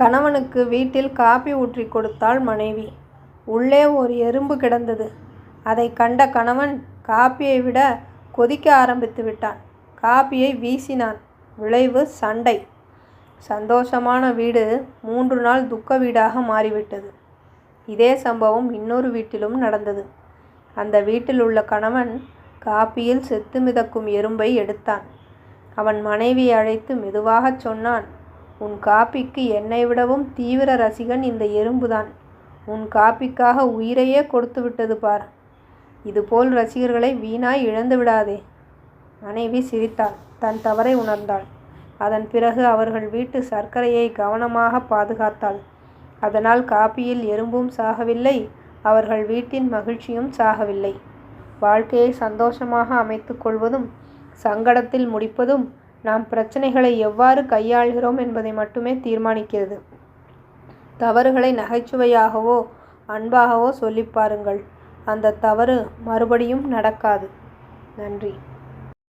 கணவனுக்கு வீட்டில் காபி ஊற்றி கொடுத்தாள் மனைவி. உள்ளே ஒரு எறும்பு கிடந்தது. அதை கண்ட கணவன் காப்பியை விட கொதிக்க ஆரம்பித்து விட்டான். காபியை வீசினான். விளைவு சண்டை. சந்தோஷமான வீடு மூன்று நாள் துக்க வீடாக மாறிவிட்டது. இதே சம்பவம் இன்னொரு வீட்டிலும் நடந்தது. அந்த வீட்டில் உள்ள கணவன் காபியில் செத்து மிதக்கும் எறும்பை எடுத்தான். அவன் மனைவியை அழைத்து மெதுவாகச் சொன்னான் உன் காப்பிக்கு என்னை விடவும் தீவிர ரசிகன் இந்த எறும்புதான். உன் காப்பிக்காக உயிரையே கொடுத்து விட்டது பார். இதுபோல் ரசிகர்களை வீணாய் இழந்து விடாதே. மனைவி சிரித்தாள். தன் தவறை உணர்ந்தாள். அதன் பிறகு அவர்கள் வீட்டு சர்க்கரையை கவனமாக பாதுகாத்தாள். அதனால் காப்பியில் எறும்பும் சாகவில்லை அவர்கள் வீட்டின் மகிழ்ச்சியும் சாகவில்லை. வாழ்க்கையை சந்தோஷமாக அமைத்து கொள்வதும் சங்கடத்தில் முடிப்பதும் நாம் பிரச்சனைகளை எவ்வாறு கையாள்கிறோம் என்பதை மட்டுமே தீர்மானிக்கிறது. தவறுகளை நகைச்சுவையாகவோ அன்பாகவோ சொல்லி பாருங்கள். அந்த தவறு மறுபடியும் நடக்காது. நன்றி.